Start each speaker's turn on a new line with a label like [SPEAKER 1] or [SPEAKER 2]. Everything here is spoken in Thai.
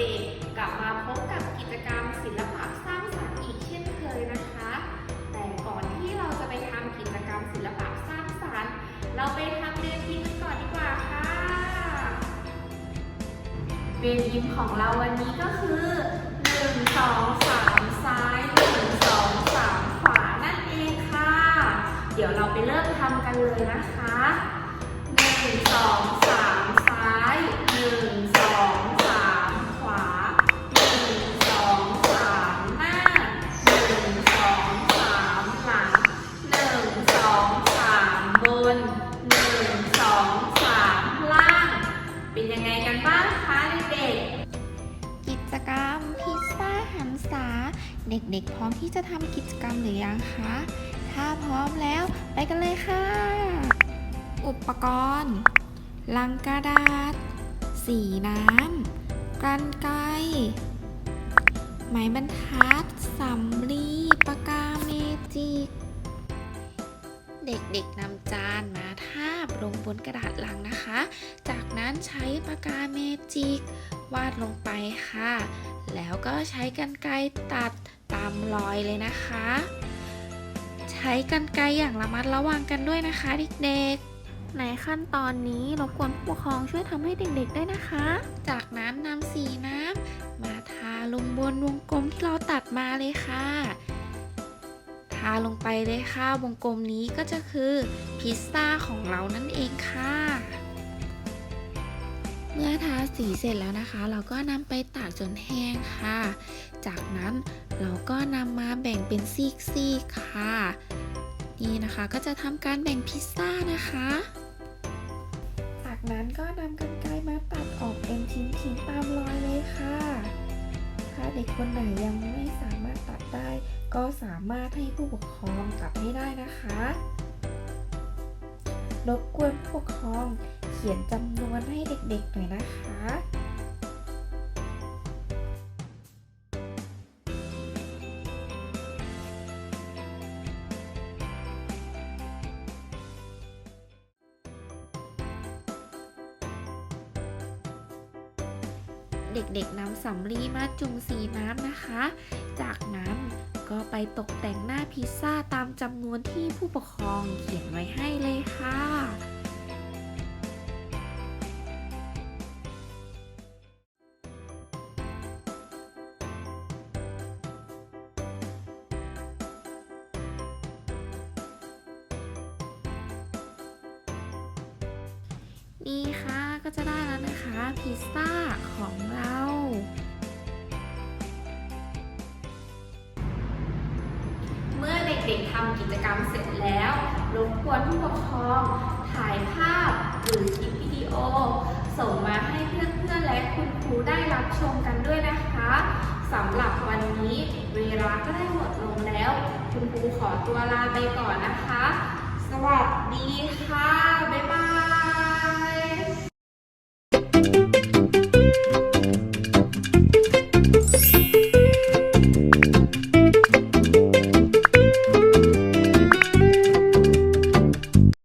[SPEAKER 1] ด็กกลับมาพบกับกิจกรรมศิลปะสร้างสรรค์อีกเช่นเคยนะคะ แต่ก่อนที่เราจะไปทำกิจกรรมศิลปะสร้างสรรค์ เราไปทำเรียนมกันก่อนดีกว่าค่ะเรียนมของเราวันนี้ก็คือ1 2 3ซ้าย1 2 3ขวานั่นเองค่ะ เดี๋ยวเราไปเริ่มทำกันเลยนะคะ1 2 3ซ้าย1 เด็กๆ
[SPEAKER 2] พร้อมที่จะทำกิจกรรมหรือยังคะ ถ้าพร้อมแล้วไปกันเลยค่ะ อุปกรณ์ลังกระดาษ สีน้ำกันไกรไม้บรรทัดสำลีปากกาเมจิก เด็กๆนำจานมาทาบลงบนกระดาษลังนะคะ จากนั้นใช้ปากกาเมจิก วาดลงไปค่ะ แล้วก็ใช้กรรไกรตัดามรอยเลยนะคะ ใช้กรรไกรอย่างระมัดระวังกันด้วยนะคะเด็กๆ ในขั้นตอนนี้รบกวนผู้ปกครองช่วยทำให้เด็กๆได้วยนะคะ จากนั้นนำสีน้ำมาทาลงบนวงกลมที่เราตัดมาเลยค่ะ ทาลงไปเลยค่ะวงกลมนี้ก็จะคือพิซซ่าของเรานั่นเองค่ะ มื่อทาสีเสร็จแล้วนะคะ เราก็นำไปตากจนแห้งค่ะ จากนั้นเราก็นำมาแบ่งเป็นซีกๆค่ะ นี่นะคะก็จะทำการแบ่งพิซซ่านะคะ จากนั้นก็นำกรรไกรมาตัดออกเป็นชิ้นๆตามรอยเลยค่ะถ้าเด็กคนไหนยังไม่สามารถตัดได้ ก็สามารถให้ผู้ปกครองตัดให้ได้นะคะรบกวนผู้ปกครอง ขียนจำนวนให้เด็กๆหน่อยนะคะเด็กๆนำสำลีมาจุ่มสีน้ำนะคะ จากนั้นก็ไปตกแต่งหน้าพิซซ่าตามจำนวนที่ผู้ปกครองเขียนไว้ให้เลยค่ะ นี่ค่ะก็จะได้แล้วนะคะพิซซ่าของเรา
[SPEAKER 1] เมื่อเด็กๆทำกิจกรรมเสร็จแล้วรบกวนผู้ปกครองถ่ายภาพหรือคลิปวิดีโอ ส่งมาให้เพื่อนๆและคุณครูได้รับชมกันด้วยนะคะสำหรับวันนี้เวลาก็ได้หมดลงแล้ว คุณครูขอตัวลาไปก่อนนะคะ สวัสดี